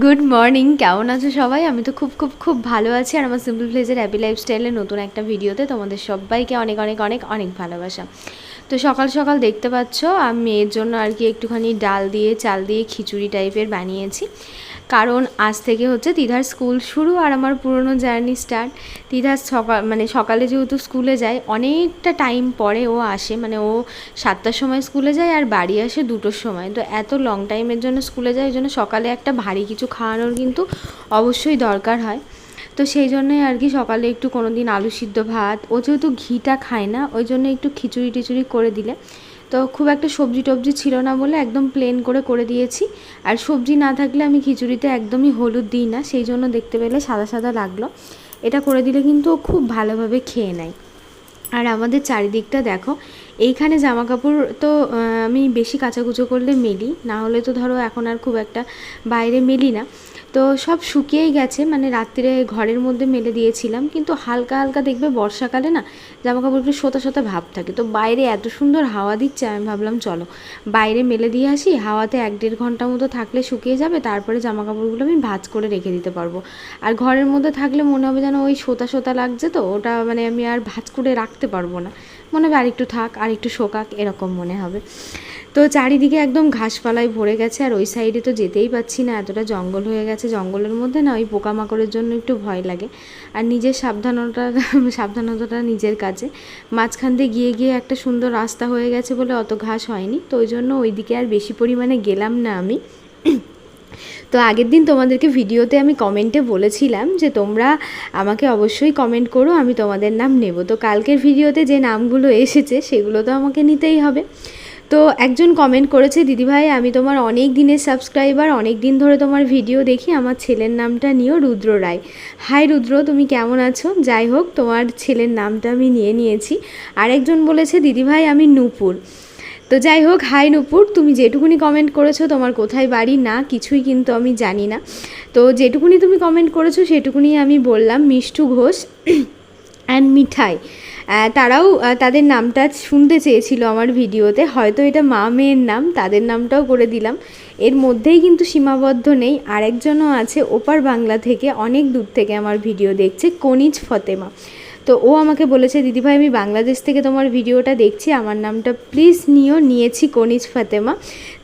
Good morning কেমন আছো সবাই? আমি তো খুব খুব খুব ভালো আছি আর আমার সিম্পল প্লেজের হ্যাপি লাইফস্টাইলের নতুন একটা ভিডিওতে তোমাদের সবাইকে অনেক অনেক অনেক অনেক ভালোবাসা। তো সকাল সকাল দেখতে পাচ্ছ, আমি মেয়ের জন্য আর কি একটুখানি ডাল দিয়ে, চাল দিয়ে খিচুড়ি টাইপের বানিয়েছি। কারণ আজ থেকে হচ্ছে দিদার স্কুল শুরু আর আমার পুরনো জার্নি স্টার্ট। দিদার সকাল মানে সকালে যেহেতু স্কুলে যায়, অনেকটা টাইম পরে ও আসে মানে ও সাতটার সময় স্কুলে যায় আর বাড়ি আসে দুটোর সময়। তো এত লং টাইমের জন্য স্কুলে যায়, ওই জন্য সকালে একটা ভারী কিছু খাওয়ানোর কিন্তু অবশ্যই দরকার হয়। তো সেই জন্যই আর কি সকালে একটু কোনো দিন আলু সিদ্ধ ভাত, ও যেহেতু ঘিটা খায় না, ওই জন্য একটু খিচুড়ি টিচুড়ি করে দিলে। তো খুব একটা সবজি টবজি ছিল না বলে একদম প্লেন করে করে দিয়েছি। আর সবজি না থাকলে আমি খিচুড়িতে একদমই হলুদ দিই না, সেই জন্য দেখতে পেলে সাদা সাদা লাগল। এটা করে দিলে কিন্তু খুব ভালোভাবে খেয়ে নেয়। আর আমাদের চারিদিকটা দেখো, এইখানে জামা কাপড় তো আমি বেশি কাচাকুচো করলে মেলি, না হলে তো ধরো এখন আর খুব একটা বাইরে মেলি না। তো সব শুকিয়েই গেছে মানে রাত্রিরে ঘরের মধ্যে মেলে দিয়েছিলাম, কিন্তু হালকা হালকা দেখবে বর্ষাকালে না জামা কাপড় একটু সোতা সোতা ভাব থাকে। তো বাইরে এত সুন্দর হাওয়া দিচ্ছে, আমি ভাবলাম চলো বাইরে মেলে দিয়ে আসি, হাওয়াতে এক দেড় ঘণ্টা মতো থাকলে শুকিয়ে যাবে, তারপরে জামা কাপড়গুলো আমি ভাজ করে রেখে দিতে পারব। আর ঘরের মধ্যে থাকলে মনে হবে যেন ওই সোতা সোতা লাগছে তো, ওটা মানে আমি আর ভাঁজ করে রাখতে পারব না। মনে হবে আরেকটু থাক আর একটু শোকাক, এরকম মনে হবে। তো চারিদিকে একদম ঘাসপালায় ভরে গেছে, আর ওই সাইডে তো যেতেই পাচ্ছি না, এতটা জঙ্গল হয়ে গেছে। জঙ্গলের মধ্যে না ওই পোকামাকড়ের জন্য একটু ভয় লাগে। আর নিজের সাবধানতা, সাবধানতাটা নিজের কাছে মাঝখান দিয়ে গিয়ে গিয়ে একটা সুন্দর রাস্তা হয়ে গেছে বলে অত ঘাস হয়নি। তো ওই জন্য ওইদিকে আর বেশি পরিমাণে গেলাম না আমি। তো আগের দিন তোমাদেরকে ভিডিওতে আমি কমেন্টে বলেছিলাম যে তোমরা আমাকে অবশ্যই কমেন্ট করো, আমি তোমাদের নাম নেব। তো কালকের ভিডিওতে যে নামগুলো এসেছে, সেগুলো তো আমাকে নিতেই হবে। তো একজন কমেন্ট করেছে, দিদিভাই, আমি তোমার অনেক দিনের সাবস্ক্রাইবার অনেক দিন ধরে তোমার ভিডিও দেখি, আমার ছেলের নামটা নিও রুদ্র রায়। হাই রুদ্র, তুমি কেমন আছো? যাই হোক, তোমার ছেলের নামটা আমি নিয়ে নিয়েছি। আরেকজন বলেছে, দিদিভাই, আমি নূপুর। তো যাই হোক, হাই নুপুর, তুমি যেটুকুনি কমেন্ট করেছ তোমার কোথায় বাড়ি না, কিছুই কিন্তু আমি জানি না। তো যেটুকুনি তুমি কমেন্ট করেছ সেটুকুনি আমি বললাম, মিষ্টু ঘোষ অ্যান্ড মিঠাই। তারাও তাদের নামটা শুনতে চেয়েছিল আমার ভিডিওতে, হয়তো এটা মা মেয়ের নাম, তাদের নামটাও করে দিলাম। এর মধ্যেই কিন্তু সীমাবদ্ধ নেই, আরেকজনও আছে ওপার বাংলা থেকে, অনেক দূর থেকে আমার ভিডিও দেখছে, কনিজ ফতেমা। তো ও আমাকে বলেছে, দিদিভাই, আমি বাংলাদেশ থেকে তোমার ভিডিওটা দেখছি। আমার নামটা প্লিজ নিও। নিয়েছি কনিজ ফাতেমা।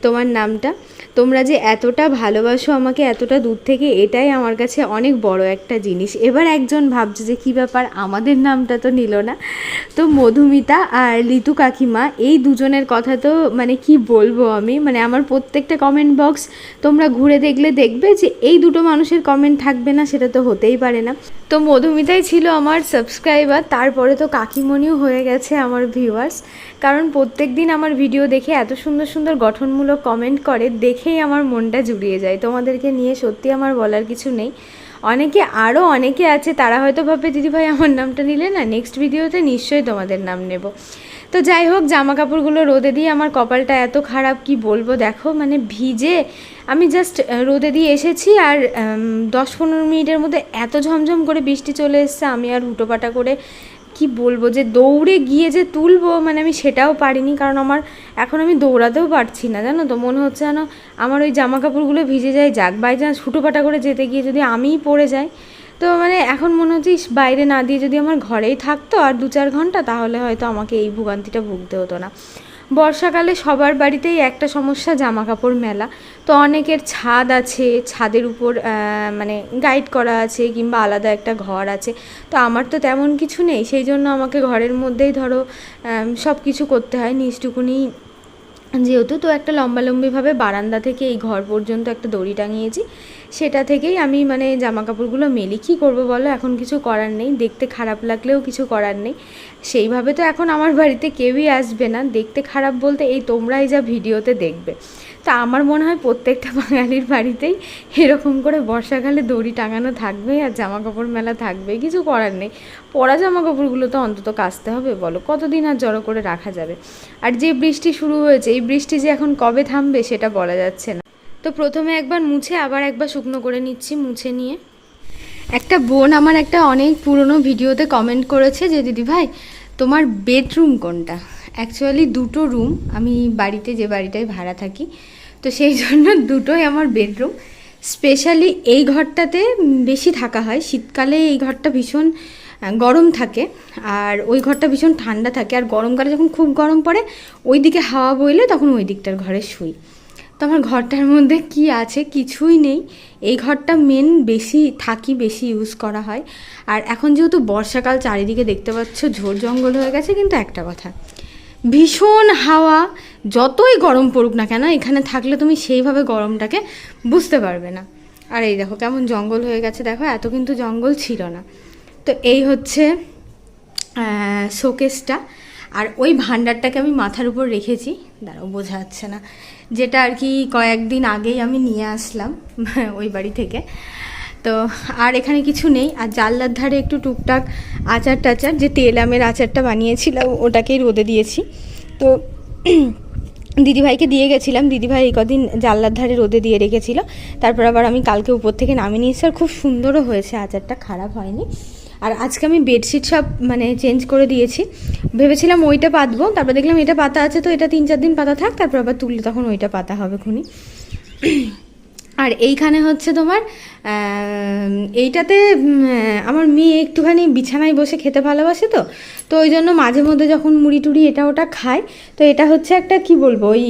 তোমার নামটা। তোমরা যে এতটা ভালোবাসো আমাকে এতটা দূর থেকে, এটাই আমার কাছে অনেক বড় একটা জিনিস। এবার একজন ভাবছে যে কী ব্যাপার, আমাদের নামটা তো নিল না। তো মধুমিতা আর লিতু কাকিমা, এই দুজনের কথা তো মানে কি বলব আমি? মানে আমার প্রত্যেকটা কমেন্ট বক্স তোমরা ঘুরে দেখলে দেখবে যে এই দুটো মানুষের কমেন্ট থাকবে না, সেটা তো হতেই পারে না। তো মধুমিতাই ছিল আমার সাবস্ক্রাইবার তারপরে তো কাকিমণিও হয়ে গেছে আমার ভিউয়ার্স কারণ প্রত্যেক দিন আমার ভিডিও দেখে এত সুন্দর সুন্দর গঠনমূলক কমেন্ট করে দেখেই আমার মনটা জুড়িয়ে যায়। তোমাদেরকে নিয়ে সত্যি আমার বলার কিছু নেই। অনেকে আরও অনেকে আছে, তারা হয়তো ভাববে দিদিভাই আমার নামটা নিলে না নেক্সট ভিডিওতে নিশ্চয়ই তোমাদের নাম নেব। তো যাই হোক জামা কাপড়গুলো রোদে দিয়ে আমার কপালটা এত খারাপ, কি বলব? দেখো মানে ভিজে আমি জাস্ট রোদে দিয়ে এসেছি আর দশ পনেরো মিনিটের মধ্যে এত ঝমঝম করে বৃষ্টি চলে এসছে, আমি আর হুটোপাটা করে কি বলব যে দৌড়ে গিয়ে যে তুলবো মানে আমি সেটাও পারিনি। কারণ আমার এখন আমি দৌড়াতেও পারছি না, জানো তো? মনে হচ্ছে যেন আমার ওই জামা কাপড়গুলো ভিজে যায় যাক। বাই চান্স হুটোপাটা করে যেতে গিয়ে যদি আমিই পড়ে যাই। তো মানে এখন মনে হচ্ছে বাইরে না দিয়ে যদি আমার ঘরেই থাকতো আর দু চার ঘণ্টা, তাহলে হয়তো আমাকে এই ভোগান্তিটা ভুগতে হতো না। বর্ষাকালে সবার বাড়িতেই একটা সমস্যা জামা কাপড় মেলা। তো অনেকের ছাদ আছে, ছাদের উপর মানে গাইড করা আছে কিংবা আলাদা একটা ঘর আছে। তো আমার তো তেমন কিছু নেই, সেই জন্য আমাকে ঘরের মধ্যেই ধরো সব কিছু করতে হয়। নিচটুকুনি যেহেতু তো একটা লম্বালম্বিভাবে বারান্দা থেকে এই ঘর পর্যন্ত একটা দড়ি টাঙিয়েছি, সেটা থেকেই আমি মানে জামা কাপড়গুলো মেলি। কী করব বলো? এখন কিছু করার নেই। দেখতে খারাপ লাগলেও কিছু করার নেই। সেইভাবে তো এখন আমার বাড়িতে কেউই আসবে না। দেখতে খারাপ বলতে এই তোমরাই যা ভিডিওতে দেখবে। তা আমার মনে হয় প্রত্যেকটা বাঙালির বাড়িতেই এরকম করে বর্ষাকালে দড়ি টাঙানো থাকবে আর জামা কাপড় মেলা থাকবে, কিছু করার নেই। পরা জামা কাপড়গুলো তো অন্তত কাচতে হবে বলো, কতদিন আর জড়ো করে রাখা যাবে? আর যে বৃষ্টি শুরু হয়েছে, এই বৃষ্টি যে এখন কবে থামবে সেটা বলা যাচ্ছে না। তো প্রথমে একবার মুছে, আবার একবার শুকনো করে নিচ্ছি মুছে নিয়ে। একটা বোন আমার একটা অনেক পুরনো ভিডিওতে কমেন্ট করেছে যে দিদি ভাই তোমার বেডরুম কোনটা? অ্যাকচুয়ালি দুটো রুম আমি বাড়িতে যে বাড়িটায় ভাড়া থাকি, তো সেই জন্য দুটোই আমার বেডরুম স্পেশালি এই ঘরটাতে বেশি থাকা হয়। শীতকালে এই ঘরটা ভীষণ গরম থাকে। আর ওই ঘরটা ভীষণ ঠান্ডা থাকে। আর গরমকালে যখন খুব গরম পড়ে ওই দিকে হাওয়া বইলে তখন ওই দিকটার ঘরে শুই। তো আমার ঘরটার মধ্যে কি আছে কিছুই নেই। এই ঘরটা মেন বেশি, থাকি বেশি ইউজ করা হয়। আর এখন যেহেতু বর্ষাকাল, চারিদিকে দেখতে পাচ্ছ ঝোড় জঙ্গল হয়ে গেছে, কিন্তু একটা কথা। ভীষণ হাওয়া, যতই গরম পড়ুক না কেন, এখানে থাকলে তুমি সেইভাবে গরমটাকে বুঝতে পারবে না। আর এই দেখো, কেমন জঙ্গল হয়ে গেছে। দেখো, এত কিন্তু জঙ্গল ছিল না। তো এই হচ্ছে শোকেসটা। আর ওই ভান্ডারটাকে আমি মাথার উপর রেখেছি। দাঁড়াও, বোঝা যাচ্ছে না। যেটা আর কি কয়েকদিন আগেই আমি নিয়ে আসলাম ওই বাড়ি থেকে। তো আর এখানে কিছু নেই। আর জানলার ধারে একটু টুকটাক আচার টাচার, যে তেল আমের আচারটা বানিয়েছিলাম, ওটাকেই রোদে দিয়েছি। তো দিদিভাইকে দিয়ে গেছিলাম। দিদিভাই এই কদিন জানলার ধারে রোদে দিয়ে রেখেছিল। তারপর আবার আমি কালকে উপর থেকে নামিয়ে নিয়েছি। আর খুব সুন্দরও হয়েছে, আচারটা খারাপ হয়নি। আর আজকে আমি বেডশিট সব মানে চেঞ্জ করে দিয়েছি। ভেবেছিলাম ওইটা পাতবো, তারপর দেখলাম এটা পাতা আছে, তো এটা তিন চার দিন পাতা থাক, তারপর আবার তুললে তখন ওইটা পাতা হবে খুনি। আর এইখানে হচ্ছে তোমার এইটাতে আমার মেয়ে একটুখানি বিছানায় বসে খেতে ভালোবাসে তো তো ওই জন্য মাঝে মধ্যে যখন মুড়ি টুড়ি এটা ওটা খায়, তো এটা হচ্ছে একটা কি বলব, ওই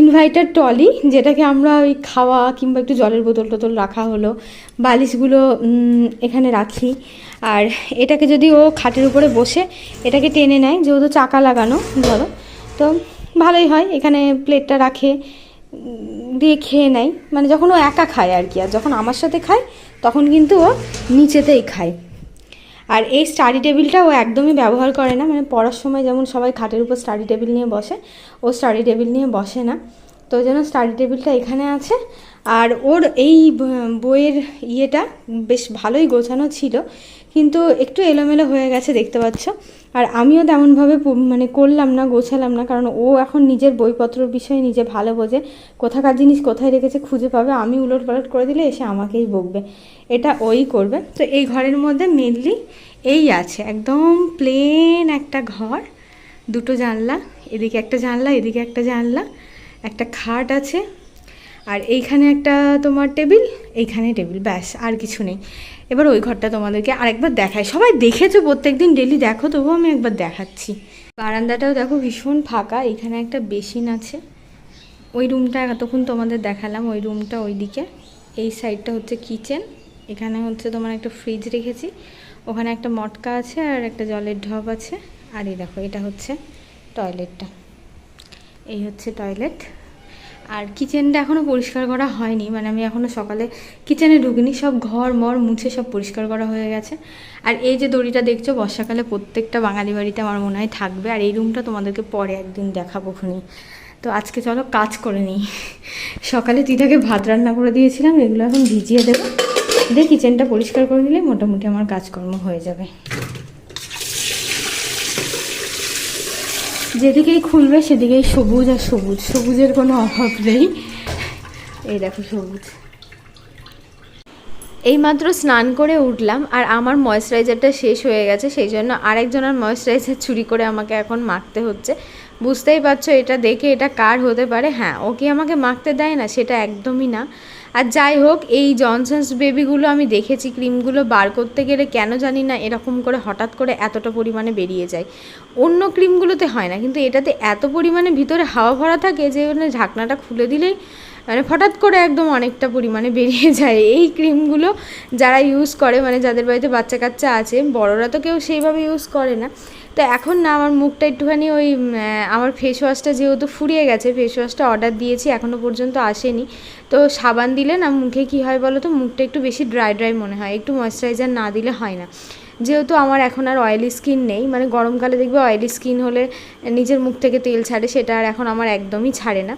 ইনভাইটার টলি যেটাকে আমরা ওই খাওয়া কিংবা একটু জলের বোতল টোতল রাখা হলো, বালিশগুলো এখানে রাখি, আর এটাকে যদি ও খাটের উপরে বসে এটাকে টেনে নেয়, যেহেতু চাকা লাগানো, ধরো, তো ভালোই হয়, এখানে প্লেটটা রাখে দিয়ে খেয়ে নেয়। মানে যখন ও একা খায় আর কি, আর যখন আমার সাথে খায়, তখন কিন্তু ও নিচেতেই খায়। আর এই স্টাডি টেবিলটা ও একদমই ব্যবহার করে না। মানে পড়ার সময় যেমন সবাই খাটের উপর স্টাডি টেবিল নিয়ে বসে, ও স্টাডি টেবিল নিয়ে বসে না। তো জন্য স্টাডি টেবিলটা এখানে আছে। আর ওর এই বইয়ের ইয়েটা বেশ ভালোই গোছানো ছিল। কিন্তু একটু এলোমেলো হয়ে গেছে, দেখতে পাচ্ছ। আর আমিও তেমনভাবে মানে করলাম না, গোছালাম না, কারণ ও এখন নিজের বইপত্র বিষয়ে নিজে ভালো বোঝে। কোথাকার জিনিস কোথায় রেখেছে খুঁজে পাবে, আমি উলট পালট করে দিলে এসে আমাকেই বকবে। এটা ওই করবে। তো এই ঘরের মধ্যে মেনলি এই আছে, একদম প্লেন একটা ঘর, দুটো জানলা, এদিকে একটা জানলা, এদিকে একটা জানলা, একটা খাট আছে আর এইখানে একটা তোমার টেবিল, এইখানে টেবিল, ব্যাস, আর কিছু নেই। এবার ওই ঘরটা তোমাদেরকে আরেকবার দেখাই। সবাই দেখেছ, প্রত্যেকদিন ডেলি দেখো, তবুও আমি একবার দেখাচ্ছি। বারান্দাটাও দেখো ভীষণ ফাঁকা, এখানে একটা বেসিন আছে। ওই রুমটা এতক্ষণ তোমাদের দেখালাম, ওই রুমটা ওইদিকে। এই সাইডটা হচ্ছে কিচেন, এখানে হচ্ছে তোমার একটা ফ্রিজ রেখেছি। ওখানে একটা মটকা আছে আর একটা জলের ঢপ আছে। আর এই দেখো, এটা হচ্ছে টয়লেটটা এই হচ্ছে টয়লেট আর কিচেনটা এখনও পরিষ্কার করা হয়নি মানে আমি এখনও সকালে কিচেনে ঢুকিনি, সব ঘর, মর, মুছে সব পরিষ্কার করা হয়ে গেছে। আর এই যে দড়িটা দেখছ, বর্ষাকালে প্রত্যেকটা বাঙালি বাড়িতে আমার মনে হয় থাকবে, আর এই রুমটা তোমাদেরকে পরে একদিন দেখাবো খুনি। তো আজকে চলো কাজ করে নিই। সকালে তিতাকে ভাত রান্না করে দিয়েছিলাম, এগুলো এখন ভিজিয়ে দেবো। দিয়ে কিচেনটা পরিষ্কার করে নিলে মোটামুটি আমার কাজকর্ম হয়ে যাবে। যেদিকেই খুলবে সেদিকেই সবুজ আর সবুজ। সবুজের কোনো অভাব নেই। এই দেখো সবুজ। এইমাত্র স্নান করে উঠলাম আর আমার ময়েশ্চারাইজারটা শেষ হয়ে গেছে, সেই জন্য আরেকজনের ময়েশ্চারাইজার চুরি করে আমাকে এখন মারতে হচ্ছে। বুঝতেই পারছ, এটা দেখে এটা কার হতে পারে? হ্যাঁ ও কি আমাকে মাখতে দেয় না? সেটা একদমই না। আর যাই হোক, এই জনসন্স বেবিগুলো আমি দেখেছি, ক্রিমগুলো বার করতে গেলে কেন জানি না এরকম করে হঠাৎ করে এতটা পরিমাণে বেরিয়ে যায়। অন্য ক্রিমগুলোতে হয় না, কিন্তু এটাতে এত পরিমাণে ভিতরে হাওয়া ভরা থাকে যে মানে ঢাকনাটা খুলে দিলেই মানে হঠাৎ করে একদম অনেকটা পরিমাণে বেরিয়ে যায়। এই ক্রিমগুলো যারা ইউজ করে মানে যাদের বাড়িতে বাচ্চা কাচ্চা আছে, বড়রা তো কেউ সেইভাবে ইউজ করে না। তো এখন না, আমার মুখটা একটুখানি ওই আমার ফেস ওয়াশটা যেহেতু ফুরিয়ে গেছে ফেস ওয়াশটা অর্ডার দিয়েছি এখনও পর্যন্ত আসেনি। তো সাবান দিলে না, মুখে কি হয় বলো তো, মুখটা একটু বেশি ড্রাই ড্রাই মনে হয়, একটু ময়শ্চারাইজার না দিলে হয় না। যেহেতু আমার এখন আর অয়েলি স্কিন নেই মানে গরমকালে দেখবে অয়েলি স্কিন হলে নিজের মুখ থেকে তেল ছাড়ে, সেটা আর এখন আমার একদমই ছাড়ে না।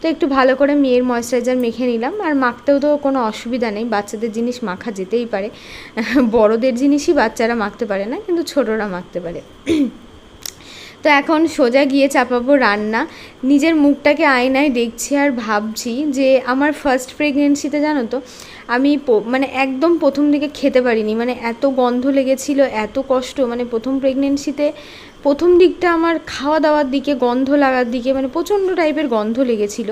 তো একটু ভালো করে মেয়ের ময়েশ্চারাইজার মেখে নিলাম। আর মাখতেও তো কোনো অসুবিধা নেই, বাচ্চাদের জিনিস মাখা যেতেই পারে। বড়দের জিনিসই বাচ্চারা মাখতে পারে না, কিন্তু ছোটরা মাখতে পারে। তো এখন সোজা গিয়ে চাপাবো রান্না। নিজের মুখটাকে আয়নায় দেখছি আর ভাবছি যে আমার ফার্স্ট প্রেগনেন্সিতে জানো তো, আমি মানে একদম প্রথম দিকে খেতে পারিনি। মানে এত গন্ধ লেগেছিল, এত কষ্ট মানে প্রথম প্রেগনেন্সিতে প্রথম দিকটা আমার খাওয়া দাওয়ার দিকে, গন্ধ লাগার দিকে মানে প্রচণ্ড টাইপের গন্ধ লেগেছিল।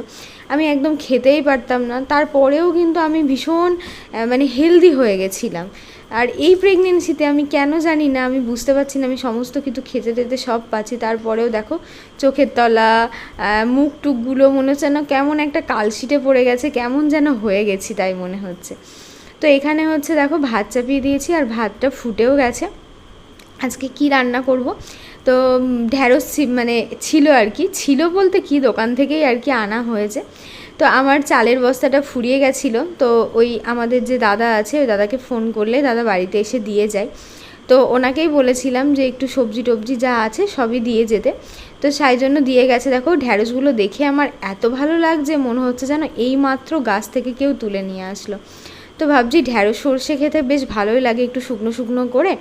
আমি একদম খেতেই পারতাম না। তারপরেও কিন্তু আমি ভীষণ মানে হেলদি হয়ে গেছিলাম। আর এই প্রেগনেন্সিতে আমি কেন জানি না, আমি বুঝতে পারছি না। আমি সমস্ত কিছু খেতে টেতে সব পাচ্ছি। তারপরেও দেখো, চোখের তলা মুখ টুকগুলো মনে হচ্ছে না কেমন একটা কালশিটে পড়ে গেছে, কেমন যেন হয়ে গেছি তাই মনে হচ্ছে। তো এখানে হচ্ছে দেখো, ভাত চাপিয়ে দিয়েছি আর ভাতটা ফুটেও গেছে। আজকে কি রান্না করব? তো ঢ্যাঁড়স মানে ছিল আর কি। ছিল বলতে কি, দোকান থেকেই আর কি আনা হয়েছে। তো আমার চালের বস্তাটা ফুরিয়ে গেছিল। তো ওই আমাদের যে দাদা আছে, ওই দাদাকে ফোন করলে দাদা বাড়িতে এসে দিয়ে যায়। তো ওনাকেই বলেছিলাম যে একটু সবজি টবজি যা আছে সবই দিয়ে যেতে। তো সেই জন্য দিয়ে গেছে। দেখো ঢ্যাঁড়সগুলো দেখে আমার এত ভালো লাগছে, মনে হচ্ছে যেন এই মাত্র গাছ থেকে কেউ তুলে নিয়ে আসলো। তো ভাবছি ঢ্যাঁড়স সর্ষে খেতে বেশ ভালোই লাগে, একটু শুকনো শুকনো করে।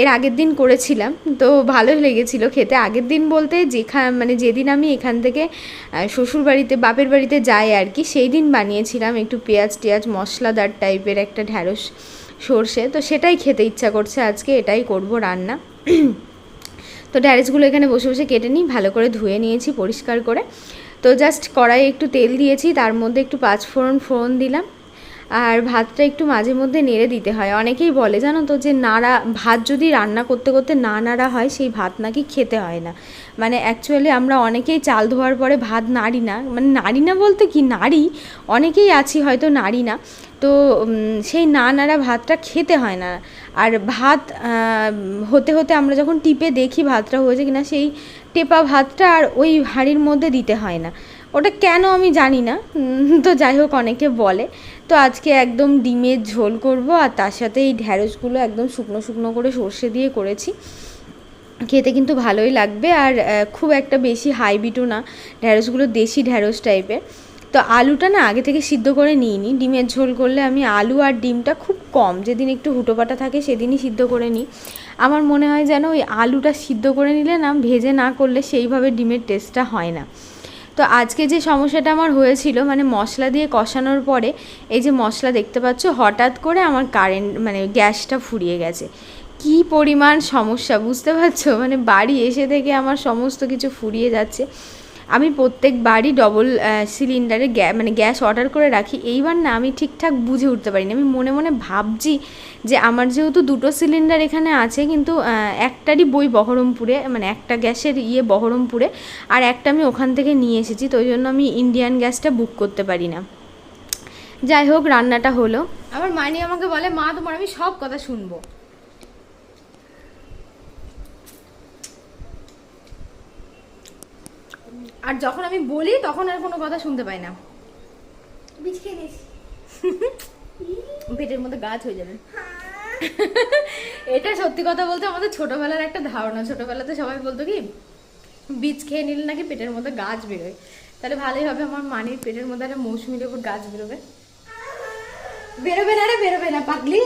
এর আগের দিন করেছিলাম, তো ভালোই লেগেছিল খেতে। আগের দিন বলতে যেখান মানে যেদিন আমি এখান থেকে শ্বশুর বাড়িতে বাপের বাড়িতে যাই আর কি সেই দিন বানিয়েছিলাম একটু পেঁয়াজ টেয়াজ মশলাদার টাইপের একটা ঢ্যাঁড়স সর্ষে, তো সেটাই খেতে ইচ্ছা করছে আজকে, এটাই করব রান্না। তো ঢ্যাঁড়সগুলো এখানে বসে বসে কেটে নিই, ভালো করে ধুয়ে নিয়েছি পরিষ্কার করে। তো জাস্ট কড়াইয়ে একটু তেল দিয়েছি, তার মধ্যে একটু পাঁচ ফোড়ন ফোড়ন দিলাম। আর ভাতটা একটু মাঝে মধ্যে নেড়ে দিতে হয়। অনেকেই বলে, জানো তো, যে নাড়া, ভাত যদি রান্না করতে করতে না নাড়া হয়, সেই ভাত নাকি খেতে হয় না। মানে অ্যাকচুয়ালি আমরা অনেকেই চাল ধোয়ার পরে ভাত নাড়ি না। মানে নাড়ি না বলতে কি, নাড়ি। অনেকেই আছি হয়তো নাড়ি না। তো সেই না নাড়া ভাতটা খেতে হয় না। আর ভাত হতে হতে আমরা যখন টিপে দেখি ভাতটা হয়েছে কিনা, সেই টেপা ভাতটা আর ওই হাঁড়ির মধ্যে দিতে হয় না। ওটা কেন আমি জানি না। তো যাই হোক, অনেকে বলে। তো আজকে একদম ডিমের ঝোল করব আর তার সাথে এই ঢ্যাঁড়সগুলো একদম শুকনো শুকনো করে সর্ষে দিয়ে করেছি। খেতে কিন্তু ভালোই লাগবে আর খুব একটা বেশি হাইবিটও না। ঢ্যাঁড়সগুলো দেশি ঢ্যাঁড়স টাইপের তো আলুটা না আগে থেকে সিদ্ধ করে নিইনি। ডিমের ঝোল করলে আমি আলু আর ডিমটা খুব কম। যেদিন একটু হুটোপাটা থাকে সেদিনই সিদ্ধ করে নিই। আমার মনে হয় যেন ওই আলুটা সিদ্ধ করে নিলে না, ভেজে না করলে সেইভাবে ডিমের টেস্টটা হয় না। তো আজকে যে সমস্যাটা আমার হয়েছিল মানে মশলা দিয়ে কষানোর পরে, এই যে মশলা দেখতে পাচ্ছ, হঠাৎ করে আমার কারেন্ট মানে গ্যাসটা ফুরিয়ে গেছে। কি পরিমাণ সমস্যা, বুঝতে পারছ? মানে বাড়ি এসে থেকে আমার সমস্ত কিছু ফুরিয়ে যাচ্ছে। আমি প্রত্যেক বাড়ি ডবল সিলিন্ডারে গ্যা মানে গ্যাস অর্ডার করে রাখি। এইবার না আমি ঠিকঠাক বুঝে উঠতে পারিনি। আমি মনে মনে ভাবছি যে আমার যেহেতু দুটো সিলিন্ডার এখানে আছে, কিন্তু একটারই বই বহরমপুরে মানে একটা গ্যাসের ইয়ে বহরমপুরে, আর একটা আমি ওখান থেকে নিয়ে এসেছি, তো জন্য আমি ইন্ডিয়ান গ্যাসটা বুক করতে পারি না যাই হোক, রান্নাটা হলো। আমার মানি আমাকে বলে, মা, তোমার আমি সব কথা শুনব। আর যখন আমি বলি তখন আর কোনো কথা শুনতে পাই না। বীজ খেয়ে নিয়েছি পেটের মধ্যে গাছ হয়ে যাবে। এটা সত্যি কথা বলতে আমাদের ছোটবেলার একটা ধারণা। ছোটবেলাতে সবাই বলতো কি বীজ খেয়ে নিলে নাকি পেটের মধ্যে গাছ বেরোয়। তাহলে ভালোই হবে আমার মানির পেটের মধ্যে একটা মৌসুমি লেবুর গাছ বেরোবে। বেরোবে না রে বেরোবে না পাগলি।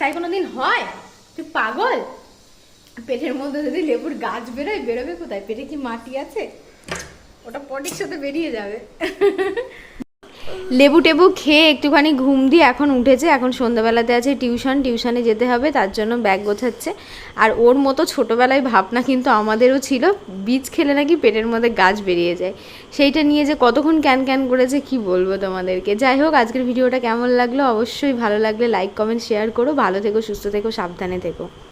তাই কোনোদিন হয়? তুই পাগল? পেটের মধ্যে যদি লেবুর গাছ বেরোয়, বেরোবে কোথায়? পেটে কি মাটি আছে? ওটা পটির সাথে বেরিয়ে যাবে। লেবু টেবু খেয়ে একটুখানি ঘুম দিয়ে এখন উঠেছে, এখন সন্ধ্যাবেলাতে আছে টিউশন, টিউশনে যেতে হবে, তার জন্য ব্যাগ গোছাচ্ছে। আর ওর মতো ছোটোবেলায় ভাবনা কিন্তু আমাদেরও ছিল, বীজ খেলে নাকি পেটের মধ্যে গাছ বেরিয়ে যায়। সেইটা নিয়ে যে কতক্ষণ ক্যান ক্যান করেছে কি বলব তোমাদেরকে? যাই হোক, আজকের ভিডিওটা কেমন লাগল? অবশ্যই ভালো লাগলে লাইক কমেন্ট শেয়ার করো। ভালো থেকো, সুস্থ থেকো, সাবধানে থেকো।